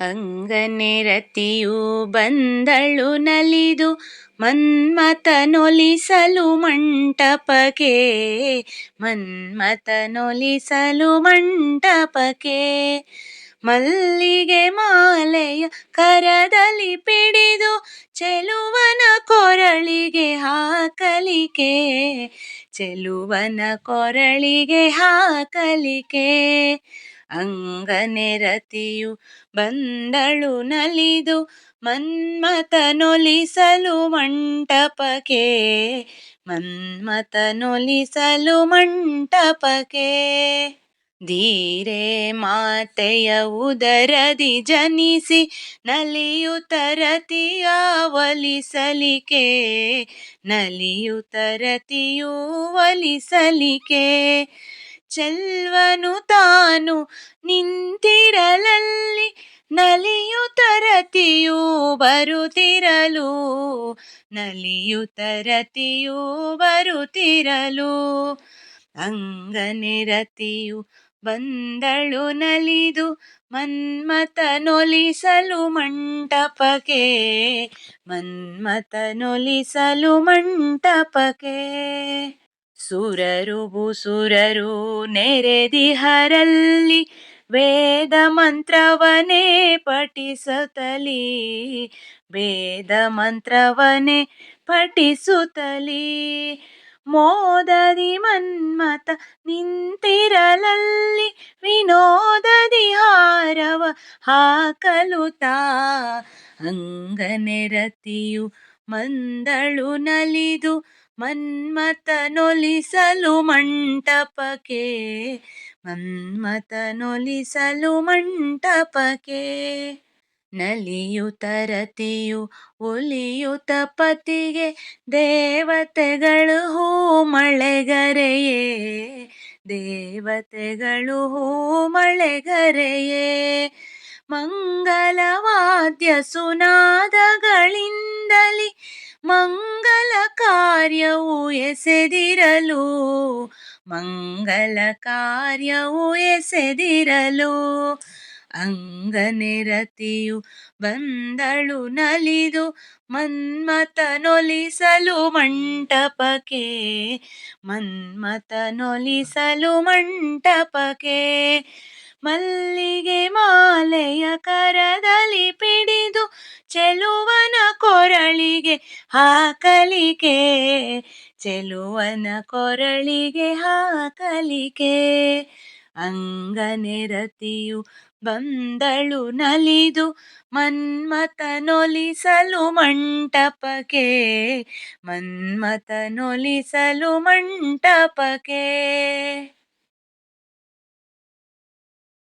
ಅಂಗನೆರತಿಯು ಬಂದಳು ನಲಿದು ಮನ್ಮತನೊಲಿಸಲು ಮಂಟಪಕ್ಕೆ. ಮನ್ಮತನೊಲಿಸಲು ಮಂಟಪಕ್ಕೆ. ಮಲ್ಲಿಗೆ ಮಾಲೆಯ ಕರದಲ್ಲಿ ಪಿಡಿದು ಚೆಲುವನ ಕೊರಳಿಗೆ ಹಾಕಲಿಕೆ. ಚೆಲುವನ ಕೊರಳಿಗೆ ಹಾಕಲಿಕೆ. ಅಂಗನೆರತಿಯು ಬಂದಳು ನಲಿದು ಮನ್ಮತನೊಲಿಸಲು ಮಂಟಪಕ್ಕೆ ಮನ್ಮತನೊಲಿಸಲು ಮಂಟಪಕ್ಕೆ. ಧೀರೆ ಮಾತೆಯ ಉದರದಿ ಜನಿಸಿ ನಲಿಯುತರತಿಯ ಒಲಿಸಲಿಕೆ ನಲಿಯುತರತಿಯೂ ಒಲಿಸಲಿಕೆ ಚೆಲ್ವನು ತಾನು ನಿಂತಿರಲಲ್ಲಿ ನಲಿಯುತರತಿಯು ಬರುತ್ತಿರಲು ನಲಿಯುತರತಿಯು ಬರುತ್ತಿರಲು. ಅಂಗನಿರತಿಯು ಬಂದಳು ನಲಿದು ಮನ್ಮತನೊಲಿಸಲು ಮಂಟಪಕ್ಕೆ ಮನ್ಮತನೊಲಿಸಲು ಮಂಟಪಕ್ಕೆ. ಸುರರು ನೆರೆದಿ ನೆರೆದಿಹರಲ್ಲಿ ವೇದ ಮಂತ್ರವನೇ ಪಠಿಸುತ್ತಲೀ, ವೇದ ಮಂತ್ರವನೇ ಪಠಿಸುತ್ತಲೀ. ಮೋದದಿ ಮನ್ಮತ ನಿಂತಿರಲಲ್ಲಿ, ವಿನೋದದಿ ಹಾರವ ಹಾಕಲುತಾ ಅಂಗನೆರತಿಯು ಮಂದಳು ನಲಿದು ಮನ್ಮಥನೊಲಿಸಲು ಮಂಟಪಕ್ಕೆ ಮನ್ಮತನೊಲಿಸಲು ಮಂಟಪಕ್ಕೆ. ನಲಿಯುತರತಿಯು ಒಲಿಯುತ ಪತಿಗೆ ದೇವತೆಗಳು ಹೂ ಮಳೆಗರೆಯೇ. ದೇವತೆಗಳು ಹೂ ಮಳೆಗರೆಯೇ. ಮಂಗಲವಾದ್ಯ ಸುನಾದಗಳಿಂದಲಿ, ಮಂಗಲ ಕಾರ್ಯವು ಎಸೆದಿರಲು ಮಂಗಲ ಕಾರ್ಯವು ಎಸೆದಿರಲು, ಅಂಗನೆರತಿಯು ಬಂದಳು ನಲಿದು ಮನ್ಮಥನೊಲಿಸಲು ಮಂಟಪಕ್ಕೆ ಮನ್ಮಥನೊಲಿಸಲು ಮಂಟಪಕ್ಕೆ, ಮಲ್ಲಿಗೆ ಮಾಲೆಯ ಕರದಲ್ಲಿ ಪಿಡಿದು ಚೆಲುವನ ಕೊರಳಿಗೆ ಹಾಕಲಿಕೆ ಚೆಲುವನ ಕೊರಳಿಗೆ ಹಾಕಲಿಕೆ. ಅಂಗನೆರತಿಯು ಬಂದಳು ನಲಿದು ಮನ್ಮಥನೊಲಿಸಲು ಮಂಟಪಕ್ಕೆ. ಮನ್ಮಥನೊಲಿಸಲು ಮಂಟಪಕ್ಕೆ.